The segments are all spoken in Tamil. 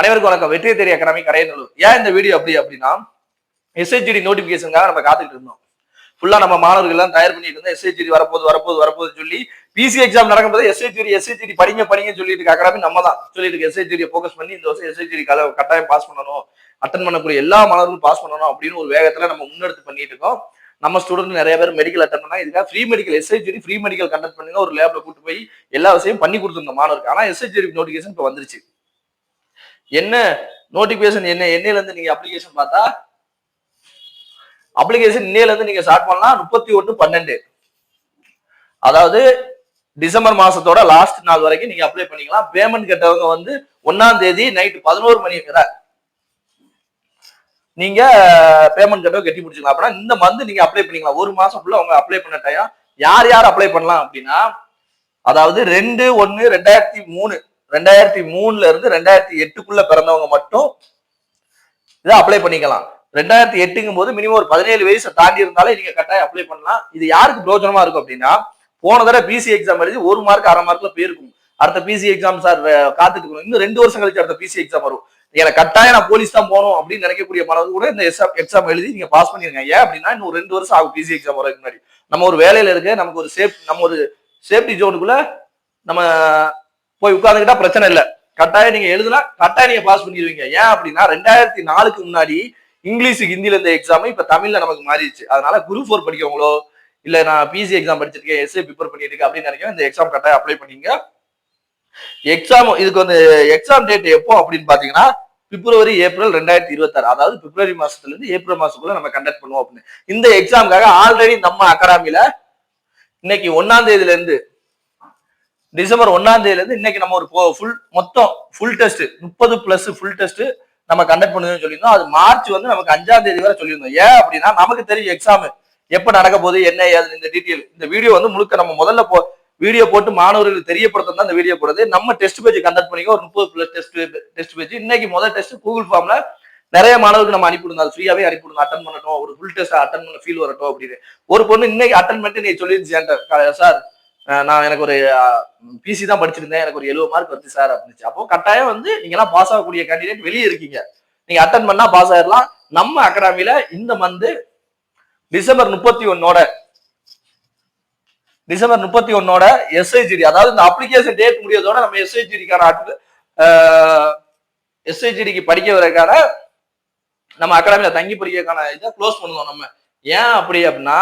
அனைவருக்கும் வணக்கம். வெற்றி தெரிய அகாடமி கரையநல்லூர் ஏன் இந்த வீடியோ அப்படி அப்படின்னா எஸ்ஹெச்டி நோட்டிபிகேஷனுக்காக நம்ம காத்துக்கிட்டு இருந்தோம். ஃபுல்லா நம்ம மாணவர்கள் எல்லாம் தயார் பண்ணிட்டு இருந்தோம். எஸ்ஹெச்டி வரப்போது வரப்போது வரப்போது சொல்லி பிசி எக்ஸாம் நடக்கும்போது எஸ்ஹெச்டி எஸ்ஹெச்டி படிங்க படிங்க சொல்லிட்டு இருக்க அகாடமி நம்ம தான். சொல்லிட்டு இருக்க எஸ்ஹெச்டி ஃபோக்கஸ் பண்ணி இந்த வருஷம் எஸ்ஹெச்டி கட்டாயம் பாஸ் பண்ணணும். அட்டன் பண்ணக்கூடிய எல்லா மாணவர்களும் பாஸ் பண்ணணும் அப்படின்னு ஒரு வேகத்துல நம்ம முன்னெடுத்து பண்ணிட்டு இருக்கோம். நம்ம ஸ்டூடெண்ட் நிறைய பேர் மெடிக்கல் அட்டன் பண்ணா இதுக்காக free medical SHT free medical conduct பண்ணுங்க ஒரு லேப்ல கூட்டு போய் எல்லா விஷயம் பண்ணி கொடுத்துருந்தோம் மாணவருக்கு. ஆனா எஸ்ஹெச்டி நோட்டிபிகேஷன் இப்போ வந்துருச்சு. என்ன நோட்டிபிகேஷன் என்ன என்னையில இருந்து நீங்க அப்ளிகேஷன் பார்த்தா அப்ளிகேஷன் இன்னையில இருந்து நீங்க ஸ்டார்ட் பண்ணலாம். முப்பத்தி ஒன்று பன்னெண்டு. அதாவது டிசம்பர் மாசத்தோட லாஸ்ட் நாள் வரைக்கும் நீங்க அப்ளை பண்ணிக்கலாம். பேமெண்ட் கட்டவங்க வந்து ஒன்னாம் தேதி நைட் பதினோரு மணி வரை நீங்க பேமெண்ட் கட்டவங்க கட்டி முடிச்சுக்கலாம். அப்படின்னா இந்த மந்த் நீங்க அப்ளை பண்ணிக்கலாம். ஒரு மாசம் ஃபுல்லா அவங்க அப்ளை பண்ண டைம் யார் யார் அப்ளை பண்ணலாம் அப்படின்னா அதாவது ரெண்டு ஒன்னு ரெண்டாயிரத்தி மூணு. ரெண்டாயிரத்தி மூணுல இருந்து ரெண்டாயிரத்தி எட்டுக்குள்ள பிறந்தவங்க மட்டும் இதை அப்ளை பண்ணிக்கலாம். ரெண்டாயிரத்தி எட்டுங்கும் போது மினிமம் ஒரு பதினேழு வயசை தாண்டி இருந்தாலே நீங்க கட்டாயம் அப்ளை பண்ணலாம். இது யாருக்கு பிரோஜனமா இருக்கும் அப்படின்னா போன தடவை பிசி எக்ஸாம் எழுதி ஒரு மார்க் அரை மார்க்ல போயிருக்கும். அடுத்த பிசி எக்ஸாம் சார் காத்துட்டு இன்னும் ரெண்டு வருஷம் கழிச்சு அடுத்த பிசி எக்ஸாம் வரும். எனக்கு கட்டாயம் நான் போலீஸ் தான் போகணும் அப்படின்னு நினைக்கக்கூடிய மாணவர்கள் கூட இந்த எக்ஸாம் எழுதி நீங்க பாஸ் பண்ணிருங்க. ஏன் அப்படின்னா இன்னும் ரெண்டு வருஷம் ஆகும் பிசி எக்ஸாம் வரதுக்கு முன்னாடி. நம்ம ஒரு வேலையில இருக்க நமக்கு ஒரு சேஃப் நம்ம ஒரு சேஃப்டி ஜோனுக்குள்ள நம்ம போய் உட்கார்ந்துக்கிட்டா பிரச்சனை இல்லை. கட்டாயம் நீங்க எழுதலாம் கட்டாயம் நீங்க பாஸ் பண்ணிடுவீங்க. ஏன் அப்படின்னா ரெண்டாயிரத்தி நாலுக்கு முன்னாடி இங்கிலீஷ் ஹிந்தியில இருந்த எக்ஸாம் இப்ப தமிழ்ல நமக்கு மாறிடுச்சு. அதனால குரூப் ஃபோர் படிக்கவங்களோ இல்ல நான் பிசி எக்ஸாம் படிச்சிருக்கேன் எஸ்ஏ ப்ரிப்பேர் பண்ணிட்டு இருக்கேன் அப்படின்னு நினைக்கிறேன் இந்த எக்ஸாம் கட்டாயம் அப்ளை பண்ணீங்க. எக்ஸாம் இதுக்கு வந்து எக்ஸாம் டேட் எப்போ அப்படின்னு பாத்தீங்கன்னா பிப்ரவரி ஏப்ரல் ரெண்டாயிரத்தி இருபத்தாறு. அதாவது பிப்ரவரி மாசத்துல இருந்து ஏப்ரல் மாசத்துக்குள்ள நம்ம கண்டக்ட் பண்ணுவோம் அப்படின்னு. இந்த எக்ஸாமுக்காக ஆல்ரெடி நம்ம அகாடமில இன்னைக்கு ஒன்னாம் தேதியில இருந்து டிசம்பர் ஒன்னாம் தேதியில இருந்து இன்னைக்கு நம்ம ஒரு ஃபுல் மொத்தம் ஃபுல் டெஸ்ட் முப்பது பிளஸ் ஃபுல் டெஸ்ட் நம்ம கண்டக்ட் பண்ணுதுன்னு சொல்லியிருந்தோம். அது மார்ச் வந்து நமக்கு அஞ்சாம் தேதி வரை சொல்லியிருந்தோம். ஏன் அப்படின்னா நமக்கு தெரியும் எக்ஸாம் எப்போ நடக்க போகுது என்ன ஏது இந்த டீட்டெயில் இந்த வீடியோ வந்து முழுக்க நம்ம முதல்ல போ வீடியோ போட்டு மாணவர்களுக்கு தெரியப்படுத்த தான் இந்த வீடியோ போடுறது. நம்ம டெஸ்ட் பேஜ் கண்டக்ட் பண்ணிக்க ஒரு முப்பது பிளஸ் டெஸ்ட் டெஸ்ட் பேஜ் இன்னைக்கு முதல் டெஸ்ட் கூகுள் ஃபார்ம்ல நிறைய மாணவருக்கு நம்ம அனுப்பிவிடுங்க அது ஃப்ரீயாவே அனுப்பிவிடுங்க அட்டன் பண்ணட்டும். ஒரு ஃபுல் டெஸ்ட் அட்டன் பண்ண ஃபீல் வரட்டும் அப்படின்னு. ஒரு பொண்ணு இன்னைக்கு அட்டன் பண்ணிட்டு நீ சொல்லிருச்சு சார் நான் எனக்கு ஒரு பிசி தான் படிச்சிருந்தேன். எனக்கு ஒரு எழுபது மார்க் வருது சார் அப்படின்னு அப்போ கட்டாயம் வந்து நீங்க எல்லாம் பாஸ் ஆகக்கூடிய கேண்டிடேட் வெளியே இருக்கீங்க. நீங்க அட்டன் பண்ணா பாஸ் ஆயிடலாம் நம்ம அகாடமில இந்த மந்த் டிசம்பர் முப்பத்தி ஒன்னோட டிசம்பர் முப்பத்தி ஒன்னோட எஸ்ஐஜிடி அதாவது இந்த அப்ளிகேஷன் டேட் முடியதோட நம்ம எஸ்ஐஜிடிக்கான எஸ்ஐஜிடிக்கு படிக்க வரக்கான நம்ம அகாடமியில தங்கி படிக்கிறதுக்கான இதை க்ளோஸ் பண்ணுவோம் நம்ம. ஏன் அப்படி அப்படின்னா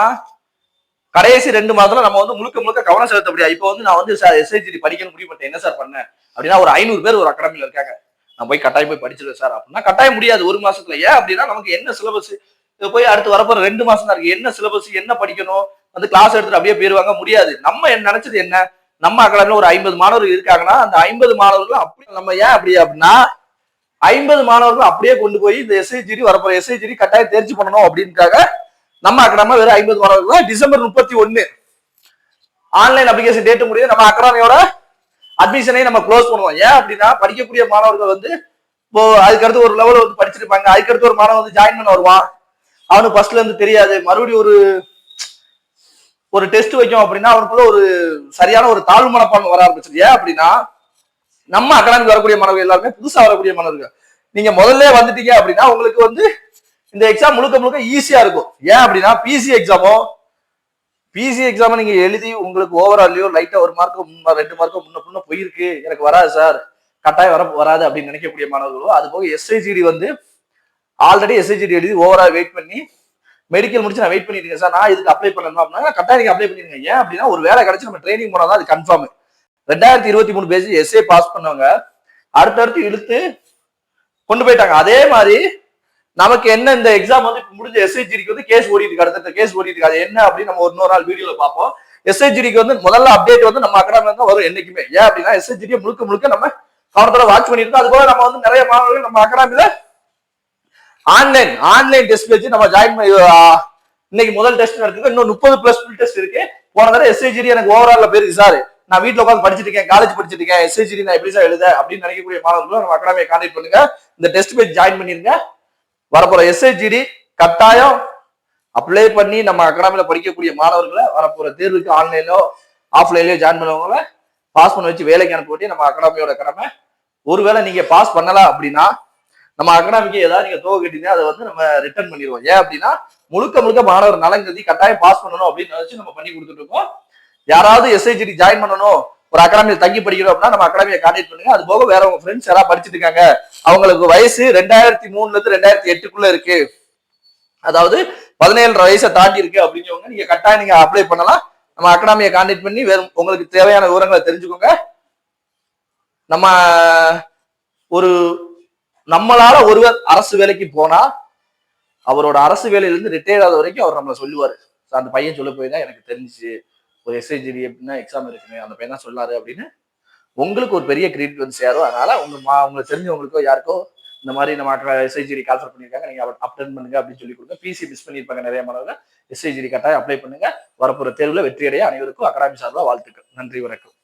கடைசி ரெண்டு மாதத்துல நம்ம வந்து முழுக்க முழுக்க கவனம் செலுத்த முடியாது இப்போ வந்து நான் வந்து சார் எஸ்ஐஜிடி படிக்கணும் முடிவு பண்ணிட்டேன் என்ன சார் பண்ணேன்? அப்படின்னா ஒரு ஐநூறு பேர் ஒரு அகாடமியில் இருக்காங்க. நான் போய் கட்டாயம் போய் படிச்சிருவேன் சார் அப்படின்னா கட்டாயம் முடியாது. ஒரு மாசத்துல. ஏன் அப்படின்னா நமக்கு என்ன சிலபஸ் போய் அடுத்து வரப்போற ரெண்டு மாசம் தான் இருக்கு. என்ன சிலபஸ் என்ன படிக்கணும்? வந்து கிளாஸ் எடுத்துட்டு அப்படியே போயிருவாங்க. முடியாது. நம்ம என்ன நினைச்சது என்ன? நம்ம அகாடமில ஒரு ஐம்பது மாணவர்கள் இருக்காங்கன்னா அந்த ஐம்பது மாணவர்கள் அப்படி நம்ம ஏன் அப்படி அப்படின்னா ஐம்பது மாணவர்கள் அப்படியே கொண்டு போய் இந்த எஸ்ஐஜிடி வரப்போற எஸ்ஐஜிடி கட்டாயம் தேர்ச்சி பண்ணணும் அப்படின்றாங்க நம்ம அக்கடாமா வெறும் ஐம்பது மாணவர்கள் டிசம்பர் முப்பத்தி ஒன்னு ஆன்லைன் அப்ளிகேஷன் டேட் முடியுது. நம்ம அகாடமியோட அட்மிஷனை நம்ம க்ளோஸ் பண்ணுவோம். ஏன் அப்படின்னா படிக்கக்கூடிய மாணவர்கள் வந்து இப்போ அதுக்கடுத்து ஒரு லெவல் வந்து படிச்சிருப்பாங்க. அதுக்கடுத்து ஒரு மாணவன் வந்து ஜாயின் பண்ண வருவான். அவனுக்கு ஃபர்ஸ்ட்ல இருந்து தெரியாது. மறுபடியும் ஒரு ஒரு டெஸ்ட் வைக்கும் அப்படின்னா அவனுக்குள்ள ஒரு சரியான ஒரு தாழ்வு மனப்பான்மை வர ஆரம்பிச்சிருக்கு ஏன் அப்படின்னா நம்ம அகடாமிக்கு வரக்கூடிய மாணவர்கள் எல்லாருமே புதுசா வரக்கூடிய மாணவர்கள். நீங்க முதல்ல வந்துட்டீங்க அப்படின்னா உங்களுக்கு வந்து இந்த எக்ஸாம் முழுக்க முழுக்க ஈஸியா இருக்கும். ஏன் அப்படின்னா பிசி எக்ஸாமோ பிசி எக்ஸாம் நீங்க எழுதி உங்களுக்கு ஓவரால்லையோ லைட்டா ஒரு மார்க்கோ ரெண்டு மார்க்கோ முன்ன முன்ன போயிருக்கு. எனக்கு வராது சார் கட்டாயம் வர வராது அப்படின்னு நினைக்கக்கூடிய மாணவர்களோ அது போக எஸ்ஐஜிடி வந்து ஆல்ரெடி எஸ்ஐஜிடி எழுதி ஓவரால் வெயிட் பண்ணி மெடிக்கல் முடிச்சு நான் வெயிட் பண்ணிட்டு சார் நான் இதுக்கு அப்ளை பண்ணணும் அப்படின்னா கட்டாயம் நீங்க அப்ளை பண்ணிருங்க. ஏன் அப்படின்னா ஒரு வேலை கிடைச்சு நம்ம ட்ரைனிங் போனா தான் அது கன்ஃபார்ம் ரெண்டாயிரத்தி இருபத்தி மூணு பேஜ் எஸ்ஏ பாஸ் பண்ணவங்க அடுத்தடுத்து இழுத்து கொண்டு போயிட்டாங்க. அதே மாதிரி நமக்கு என்ன இந்த எக்ஸாம் வந்து முடிஞ்ச எஸ்ஐஜிடிக்கு வந்து கேஸ் ஓடிட்டு இருக்கு அடுத்த கேஸ் ஓடிட்டு இருக்கு. அது என்ன அப்படின்னு நம்ம ஒரு இன்னொரு நாள் வீடியோல பார்ப்போம். எஸ்ஐஜிடிக்கு வந்து முதல்ல அப்டேட் வந்து நம்ம அகாடமில தான் வரும் என்னைக்குமே. ஏன் அப்படின்னா எஸ்ஐஜிடியை முழுக்க முழுக்க நம்ம கவனத்தோட வாட்ச் பண்ணிருக்கோம் அது போல நம்ம வந்து நிறைய மாணவர்கள் நம்ம அகாடமில ஆன்லைன் ஆன்லைன் டெஸ்ட் வச்சு நம்ம ஜாயின் பண்ணி இன்னைக்கு முதல் டெஸ்ட் நடத்துக்கு இன்னும் முப்பது பிளஸ் ஃபுல் டெஸ்ட் இருக்கு. போன தடவை எஸ்ஐஜிடி எனக்கு ஓவரால் பேருக்கு சார் நான் வீட்டுல உட்காந்து படிச்சிருக்கேன் இருக்கேன் காலேஜ் படிச்சிருக்கேன் இருக்கேன். எஸ்ஐஜிடி நான் எப்படி சார் எழுத அப்படின்னு நினைக்கக்கூடிய மாணவர்களும் நம்ம அகாடமியை கான்டாக்ட் பண்ணுங்க. இந்த டெஸ்ட் பேஜ் ஜாயின் பண்ணிருங்க. வரப்போற எஸ்ஐஜிடி கட்டாயம் அப்ளை பண்ணி நம்ம அகாடமியில படிக்கக்கூடிய மாணவர்களை வரப்போற தேர்வுக்கு ஆன்லைன்லோ ஆஃப்லைன்லயோ ஜாயின் பண்ணவங்கள பாஸ் பண்ண வச்சு வேலைக்கு அனுப்பி நம்ம அகாடமியோட கடமை. ஒருவேளை நீங்க பாஸ் பண்ணல அப்படின்னா நம்ம அகாடமிக்கு ஏதாவது நீங்க தொகை கட்டினா அதை வந்து நம்ம ரிட்டர்ன் பண்ணிடுவோம். ஏன் அப்படின்னா முழுக்க முழுக்க மாணவர் நலங்கதி கட்டாயம் பாஸ் பண்ணணும் அப்படின்னு நினைச்சு நம்ம பண்ணி கொடுத்துட்டு இருக்கோம். யாராவது எஸ்ஐஜிடி ஜாயின் பண்ணணும் ஒரு அகாடமியில் தங்கி படிக்கிறோம் அப்படின்னா நம்ம அகாடமியை கான்டாக்ட் பண்ணுங்க. அது போக வேற உங்க ஃப்ரெண்ட்ஸ் யாராவது படிச்சுட்டு இருக்காங்க. அவங்களுக்கு வயசு ரெண்டாயிரத்தி மூணுல இருந்து ரெண்டாயிரத்தி எட்டுக்குள்ள இருக்கு. அதாவது பதினேழு வயசை தாண்டி இருக்கு அப்படிங்கிறவங்க நீங்க கட்டாயம் நீங்க அப்ளை பண்ணலாம். நம்ம அகாடமியை கான்டாக்ட் பண்ணி வேறு உங்களுக்கு தேவையான விவரங்களை தெரிஞ்சுக்கோங்க. நம்ம ஒரு நம்மளால ஒருவர் அரசு வேலைக்கு போனா அவரோட அரசு வேலையிலிருந்து ரிட்டையர் ஆகிற வரைக்கும் அவர் நம்மளை சொல்லுவார். "சார், அந்த பையன் சொல்ல போய் தான் எனக்கு தெரிஞ்சுச்சு. ஒரு எஸ்ஐஜிடி அப்படின்னா எக்ஸாம் இருக்குங்க அந்த பையன் தான் சொல்லாரு அப்படின்னு உங்களுக்கு ஒரு பெரிய கிரெடிட் வந்து சேரும். அதனால உங்க மா உங்களுக்கு தெரிஞ்சவங்களுக்கோ யாருக்கோ இந்த மாதிரி நம்ம எஸ்ஐஜிடி கால்ஃபர் பண்ணியிருக்காங்க நீங்க அப்டன் பண்ணுங்க அப்படின்னு சொல்லி கொடுங்க. பிசி மிஸ் பண்ணியிருப்பாங்க நிறைய மாணவர்கள். எஸ்ஐஜிடி கட்டாயம் அப்ளை பண்ணுங்க. வரப்போற தேர்வுல வெற்றியடைய அனைவருக்கும் அகாடமி சார்பாக வாழ்த்துக்கள். நன்றி வணக்கம்.